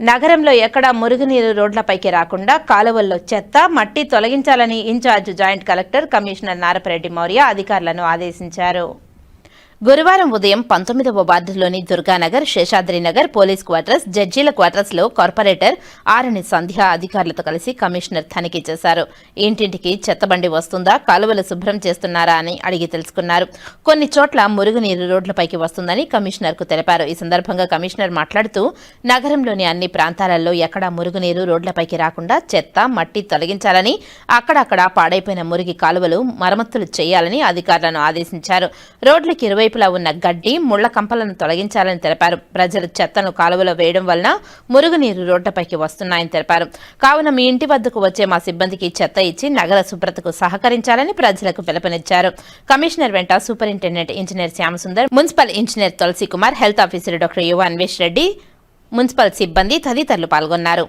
నగరంలో ఎక్కడా మురుగునీరు రోడ్లపైకి రాకుండా కాలువల్లో చెత్త మట్టి తొలగించాలని in charge joint collector commissioner Narapareddy Maurya అధికారులను ఆదేశించారు. గురువారం ఉదయం పంతొమ్మిదవ వార్డులోని దుర్గానగర్ శేషాద్రినగర్ పోలీస్ క్వార్టర్స్ జడ్జీల క్వార్టర్స్లో కార్పొరేటర్ ఆరణి సంధ్య అధికారులతో కలిసి కమిషనర్ తనిఖీ చేశారు. ఇంటింటికి చెత్తబండి వస్తుందా కాలువలు శుభ్రం చేస్తున్నారా అని అడిగి తెలుసుకున్నారు. కొన్ని చోట్ల మురుగునీరు రోడ్లపైకి వస్తుందని కమిషనర్కు తెలిపారు. ఈ సందర్భంగా కమిషనర్ మాట్లాడుతూ నగరంలోని అన్ని ప్రాంతాలలో ఎక్కడా మురుగునీరు రోడ్లపైకి రాకుండా చెత్త మట్టి తొలగించాలని అక్కడక్కడ పాడైపోయిన మురిగి కాలువలు మరమ్మతులు చేయాలని అధికారులను ఆదేశించారు. రోడ్లకి ఇరువైపులా ఉన్న గడ్డి ముళ్ళ కంపలను తొలగించాలని తెలిపారు. ప్రజలు చెత్తను కాలువలో వేయడం వలన మురుగునీరు రోడ్లపైకి వస్తున్నాయని తెలిపారు. కావున మీ ఇంటి వద్దకు వచ్చే మా సిబ్బందికి చెత్త ఇచ్చి నగర శుభ్రతకు సహకరించాలని ప్రజలకు పిలుపునిచ్చారు. కమిషనర్ వెంట superintendent engineer Shyamsundar municipal engineer Tulasi Kumar health officer doctor Yuva Anvesh Reddy municipal సిబ్బంది తదితరులు పాల్గొన్నారు.